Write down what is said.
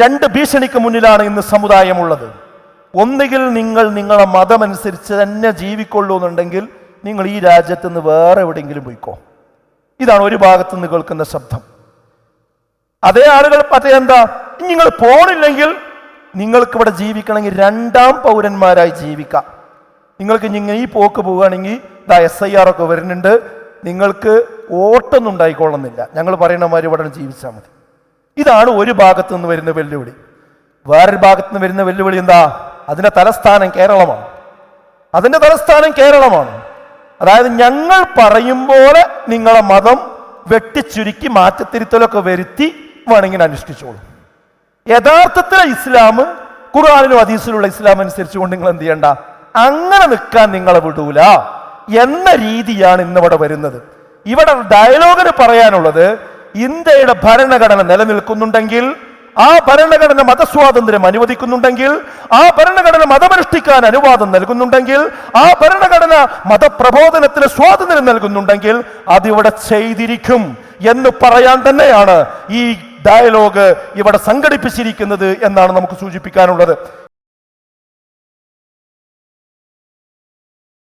രണ്ട് ഭീഷണിക്ക് മുന്നിലാണ് ഇന്ന് സമുദായമുള്ളത്. ഒന്നുകിൽ നിങ്ങൾ നിങ്ങളെ മതമനുസരിച്ച് തന്നെ ജീവിക്കൊള്ളൂ എന്നുണ്ടെങ്കിൽ നിങ്ങൾ ഈ രാജ്യത്ത് നിന്ന് വേറെ എവിടെയെങ്കിലും പോയിക്കോ. ഇതാണ് ഒരു ഭാഗത്ത് നിന്ന് കേൾക്കുന്ന ശബ്ദം. അതേ ആളുകൾ അതേ എന്താ? നിങ്ങൾ പോണില്ലെങ്കിൽ നിങ്ങൾക്ക് ഇവിടെ ജീവിക്കണമെങ്കിൽ രണ്ടാം പൗരന്മാരായി ജീവിക്കാം. നിങ്ങൾക്ക് നിങ്ങൾ ഈ പോക്ക് പോവുകയാണെങ്കിൽ ഇതാ എസ് ഐ ആർ ഒക്കെ വരുന്നുണ്ട്. നിങ്ങൾക്ക് ഓട്ടൊന്നും ഉണ്ടായിക്കൊള്ളുന്നില്ല. ഞങ്ങൾ പറയുന്ന ഇവിടെ ജീവിച്ചാൽ മതി. ഇതാണ് ഒരു ഭാഗത്ത് നിന്ന് വരുന്ന വെല്ലുവിളി. വേറൊരു ഭാഗത്ത് നിന്ന് വരുന്ന വെല്ലുവിളി എന്താ? അതിന്റെ തലസ്ഥാനം കേരളമാണ്. അതിന്റെ തലസ്ഥാനം കേരളമാണ്. അതായത് ഞങ്ങൾ പറയും പോലെ നിങ്ങളെ മതം വെട്ടിച്ചുരുക്കി മാറ്റത്തിരുത്തലൊക്കെ വരുത്തി വേണമെങ്കിൽ അനുഷ്ഠിച്ചോളൂ. യഥാർത്ഥത്തിൽ ഇസ്ലാം ഖുർആാനിലും അതീസിലുള്ള ഇസ്ലാം അനുസരിച്ചുകൊണ്ട് നിങ്ങൾ എന്ത് ചെയ്യണ്ട? അങ്ങനെ നിൽക്കാൻ നിങ്ങളെ വിടൂല എന്ന രീതിയാണ് ഇന്നിവിടെ വരുന്നത്. ഇവിടെ ഡയലോഗിന് പറയാനുള്ളത് ഇന്ത്യയുടെ ഭരണഘടന നിലനിൽക്കുന്നുണ്ടെങ്കിൽ ആ ഭരണഘടന മതസ്വാതന്ത്ര്യം അനുവദിക്കുന്നുണ്ടെങ്കിൽ ആ ഭരണഘടന മതമനുഷ്ഠിക്കാൻ അനുവാദം നൽകുന്നുണ്ടെങ്കിൽ ആ ഭരണഘടന മതപ്രബോധനത്തിന് സ്വാതന്ത്ര്യം നൽകുന്നുണ്ടെങ്കിൽ അതിവിടെ ചെയ്തിരിക്കും എന്ന് പറയാൻ തന്നെയാണ് ഈ ഡയലോഗ് ഇവിടെ സംഘടിപ്പിച്ചിരിക്കുന്നത് എന്നാണ് നമുക്ക് സൂചിപ്പിക്കാനുള്ളത്.